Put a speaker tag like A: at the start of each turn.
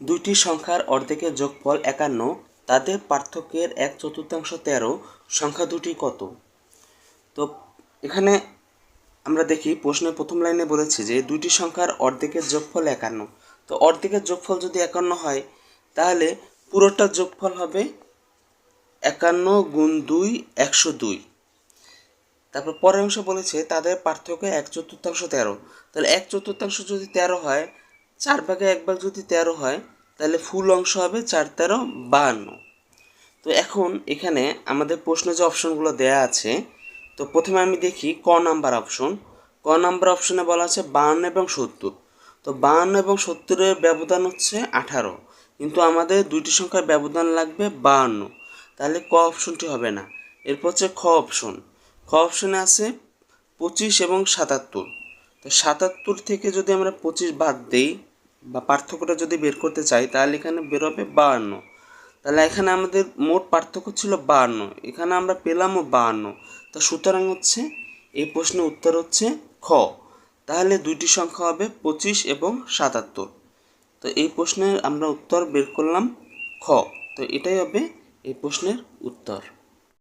A: দুইটি সংখ্যার অর্ধেকের যোগফল একান্ন, তাদের পার্থক্যের এক চতুর্থাংশ তেরো, সংখ্যা দুটি কত? তো এখানে আমরা দেখি, প্রশ্নের প্রথম লাইনে বলেছে যে দুইটি সংখ্যার অর্ধেকের যোগফল একান্ন। তো অর্ধেকের যোগফল যদি একান্ন হয়, তাহলে পুরোটার যোগফল হবে একান্ন গুণ দুই, একশো দুই। তারপর পরের অংশ বলেছে তাদের পার্থক্য এক চতুর্থাংশ তেরো। তাহলে এক চতুর্থাংশ যদি তেরো হয় চার ভাগে এক ভাগ যদি তেরো হয়, তাহলে ফুল অংশ হবে চার তেরো বাহান্ন। তো এখন এখানে আমাদের প্রশ্নে যে অপশনগুলো দেয়া আছে, তো প্রথমে আমি দেখি ক নাম্বার অপশন। ক নাম্বার অপশনে বলা আছে বাহান্ন এবং সত্তর। তো বাহান্ন এবং সত্তরের ব্যবধান হচ্ছে আঠারো। কিন্তু আমাদের দুইটি সংখ্যার ব্যবধান লাগবে বাহান্ন। তাহলে ক অপশনটি হবে না। এরপর হচ্ছে খ অপশন। খ অপশনে আছে পঁচিশ এবং সাতাত্তর। তো সাতাত্তর থেকে যদি আমরা পঁচিশ বাদ দেই বা পার্থক্যটা যদি বের করতে চাই, তাহলে এখানে বেরোবে বাহান্ন। তাহলে এখানে আমাদের মোট পার্থক্য ছিল বাহান্ন। এখানে আমরা পেলামও বাহান্ন। তো সুতরাং হচ্ছে এই প্রশ্নের উত্তর হচ্ছে খ। তাহলে দুইটি সংখ্যা হবে পঁচিশ এবং সাতাত্তর। তো এই প্রশ্নের আমরা উত্তর বের করলাম খ। তো এটাই হবে এই প্রশ্নের উত্তর।